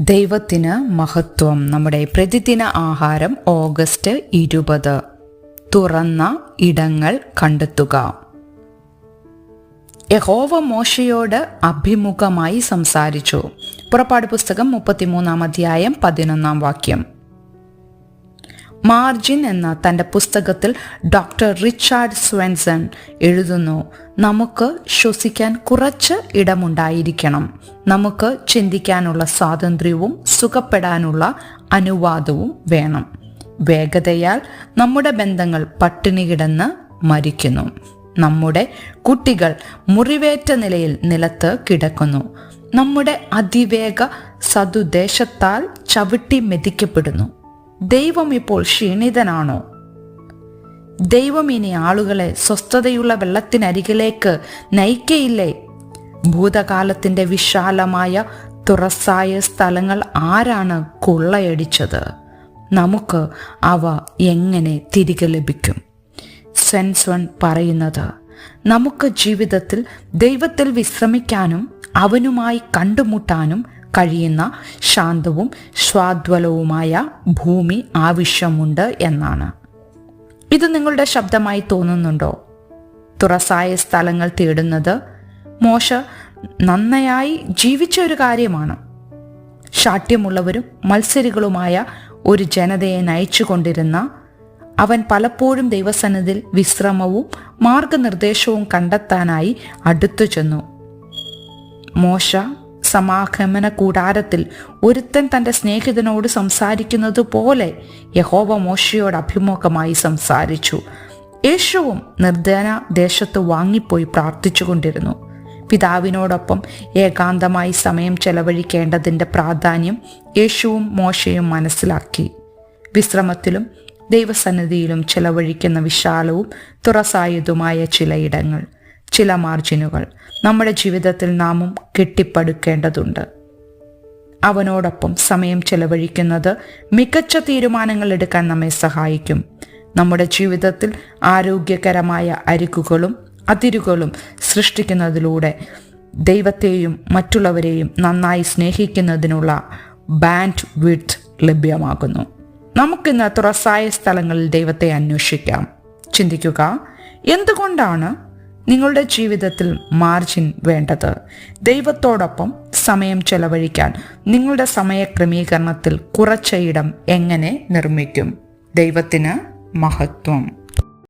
ദൈവത്തിന് മഹത്വം. നമ്മുടെ പ്രതിദിന ആഹാരം ഓഗസ്റ്റ് ഇരുപത്. തുറന്ന ഇടങ്ങൾ കണ്ടെത്തുക. യഹോവ മോശയോട് അഭിമുഖമായി സംസാരിച്ചു. പുറപ്പാട് പുസ്തകം മുപ്പത്തിമൂന്നാം അധ്യായം പതിനൊന്നാം വാക്യം. മാർജിൻ എന്ന തന്റെ പുസ്തകത്തിൽ ഡോക്ടർ റിച്ചാർഡ് സ്വെൻസൺ എഴുതുന്നു. നമുക്ക് ശ്വസിക്കാൻ കുറച്ച് ഇടമുണ്ടായിരിക്കണം. നമുക്ക് ചിന്തിക്കാനുള്ള സ്വാതന്ത്ര്യവും സുഖപ്പെടാനുള്ള അനുവാദവും വേണം. വേഗതയാൽ നമ്മുടെ ബന്ധങ്ങൾ പട്ടിണി കിടന്ന് മരിക്കുന്നു. നമ്മുടെ കുട്ടികൾ മുറിവേറ്റ നിലയിൽ നിലത്ത് കിടക്കുന്നു. നമ്മുടെ അതിവേഗ സതുദ്ദേശത്താൽ ചവിട്ടി മെതിക്കപ്പെടുന്നു. ദൈവം ഇപ്പോൾ ക്ഷീണിതനാണോ? ദൈവം ഇനി ആളുകളെ സ്വസ്ഥതയുള്ള വെള്ളത്തിനരികിലേക്ക് നയിക്കയില്ലേ? ഭൂതകാലത്തിന്റെ വിശാലമായ തുറസായ സ്ഥലങ്ങൾ ആരാണ് കൊള്ളയടിച്ചത്? നമുക്ക് അവ എങ്ങനെ തിരികെ ലഭിക്കും? സെൻസ്വൺ പറയുന്നത് നമുക്ക് ജീവിതത്തിൽ ദൈവത്തിൽ വിശ്രമിക്കാനും അവനുമായി കണ്ടുമുട്ടാനും കഴിയുന്ന ശാന്തവും സ്വാദ്വലവുമായ ഭൂമി ആവശ്യമുണ്ട് എന്നാണ്. ഇത് നിങ്ങളുടെ ശബ്ദമായി തോന്നുന്നുണ്ടോ? തുറസായ സ്ഥലങ്ങൾ തേടുന്നത് മോശ നന്നായി ജീവിച്ച ഒരു കാര്യമാണ്. ശാഠ്യമുള്ളവരും മത്സരികളുമായ ഒരു ജനതയെ നയിച്ചുകൊണ്ടിരുന്ന അവൻ പലപ്പോഴും ദൈവസന്നിധിയിൽ വിശ്രമവും മാർഗനിർദ്ദേശവും കണ്ടെത്താനായി അടുത്തു ചെന്നു മോശ സമാഗമന കൂടാരത്തിൽ ഒരുത്തൻ തന്റെ സ്നേഹിതനോട് സംസാരിക്കുന്നത് പോലെ യഹോവ മോശയോട് അഭിമുഖമായി സംസാരിച്ചു. യേശുവും നിർദ്ദന ദേശത്ത് വാങ്ങിപ്പോയി പ്രാർത്ഥിച്ചുകൊണ്ടിരുന്നു പിതാവിനോടൊപ്പം ഏകാന്തമായി സമയം ചെലവഴിക്കേണ്ടതിന്റെ പ്രാധാന്യം യേശുവും മോശയും മനസ്സിലാക്കി. വിശ്രമത്തിലും ദൈവസന്നിധിയിലും ചെലവഴിക്കുന്ന വിശാലവും തുറസായതുമായ ചിലയിടങ്ങൾ. ചില മാർജിനുകൾ നമ്മുടെ ജീവിതത്തിൽ നാമും കെട്ടിപ്പടുക്കേണ്ടതുണ്ട്. അവനോടൊപ്പം സമയം ചെലവഴിക്കുന്നത് മികച്ച തീരുമാനങ്ങൾ എടുക്കാൻ നമ്മെ സഹായിക്കും. നമ്മുടെ ജീവിതത്തിൽ ആരോഗ്യകരമായ അരികുകളും അതിരുകളും സൃഷ്ടിക്കുന്നതിലൂടെ ദൈവത്തെയും മറ്റുള്ളവരെയും നന്നായി സ്നേഹിക്കുന്നതിനുള്ള ബാൻഡ് വിഡ്ത്ത് ലഭ്യമാകുന്നു. നമുക്കിന്ന് തുറസായ സ്ഥലങ്ങളിൽ ദൈവത്തെ അന്വേഷിക്കാം. ചിന്തിക്കുക എന്തുകൊണ്ടാണ് നിങ്ങളുടെ ജീവിതത്തിൽ മാർജിൻ വേണ്ടത്. ദൈവത്തോടൊപ്പം സമയം ചെലവഴിക്കാൻ നിങ്ങളുടെ സമയ ക്രമീകരണത്തിൽ കുറച്ച ഇടം എങ്ങനെ നിർമ്മിക്കും? ദൈവത്തിന് മഹത്വം.